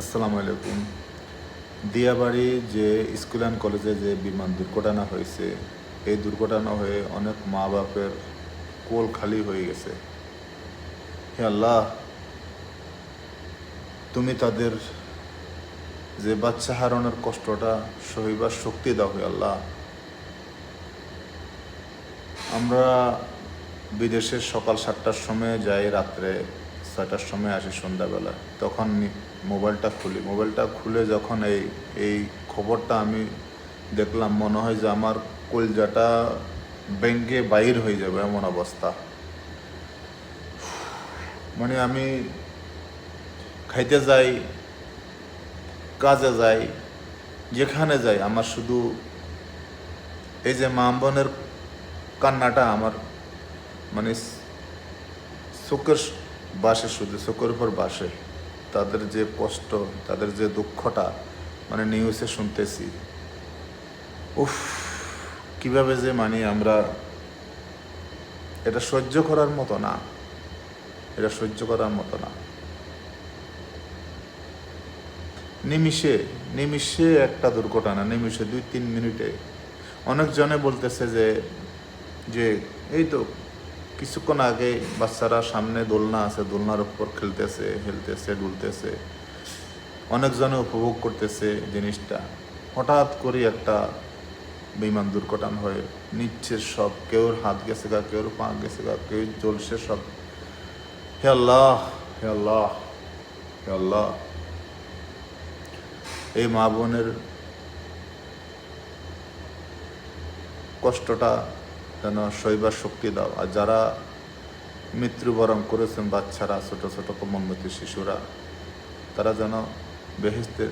আসসালামু আলাইকুম। দিয়াবাড়ি যে স্কুল অ্যান্ড কলেজে যে বিমান দুর্ঘটনা হয়েছে, এই দুর্ঘটনা হয়ে অনেক মা বাপের কোল খালি হয়ে গেছে। হে আল্লাহ, তুমি তাদের যে বাচ্চা হারানোর কষ্টটা সহিবার শক্তি দাও হে আল্লাহ। আমরা বিদেশে সকাল সাতটার সময় যাই রাত্রে। ছয়টার সময় আসি সন্ধ্যাবেলা, তখন মোবাইলটা খুলি। মোবাইলটা খুলে যখন এই এই খবরটা আমি দেখলাম, মনে হয় যে আমার কলজাটা ব্যাঙ্গে বাইর হয়ে যাবে এমন অবস্থা। মানে আমি খাইতে যাই, কাজে যাই, যেখানে যাই, আমার শুধু এই যে মা বোনের কান্নাটা আমার মানে চোখের বাসে শুধু চোখের উপর বাসে। তাদের যে কষ্ট, তাদের যে দুঃখটা মানে নিউজে শুনতেছি। উফ, কীভাবে যে মানে আমরা, এটা সহ্য করার মতো না। এটা সহ্য করার মতো না। নিমিষে নিমিষে একটা দুর্ঘটনা, নিমিষে দুই তিন মিনিটে অনেকজনে বলতেছে যে যে, এই তো কিছুক্ষণ আগে বাচ্চারা সামনে দোলনা আছে, দোলনার উপর খেলতেছে, হেলতেছে ডুলতেছে অনেকজনে উপভোগ করতেছে জিনিসটা। হঠাৎ করে একটা বিমান দুর্ঘটনা হয়ে। নিচ্ছে সব কেউর হাত গেছে গা কেউর পা গেছে গা, কেউ জ্বলছে সব। হে আল্লাহ হে আল্লাহ হে আল্লাহ। এই মা বোনের কষ্টটা যেন সইবার শক্তি দাও? আর যারা মৃত্যুবরণ করেছেন বাচ্চারা, ছোট ছোট কোমলমতি শিশুরা, তারা যেন বেহেস্তে,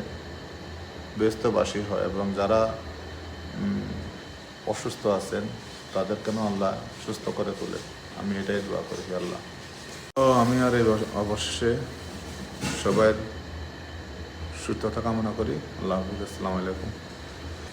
বেহস্তবাসী হয় এবং যারা অসুস্থ আছেন, তাদের কেন আল্লাহ সুস্থ করে তোলে? আমি এটাই দোয়া করি আল্লাহ। তো আমি আর এই অবশ্যই সবাই সুস্থতা কামনা করি। আল্লাহ হাফিজ। আসসালামু আলাইকুম।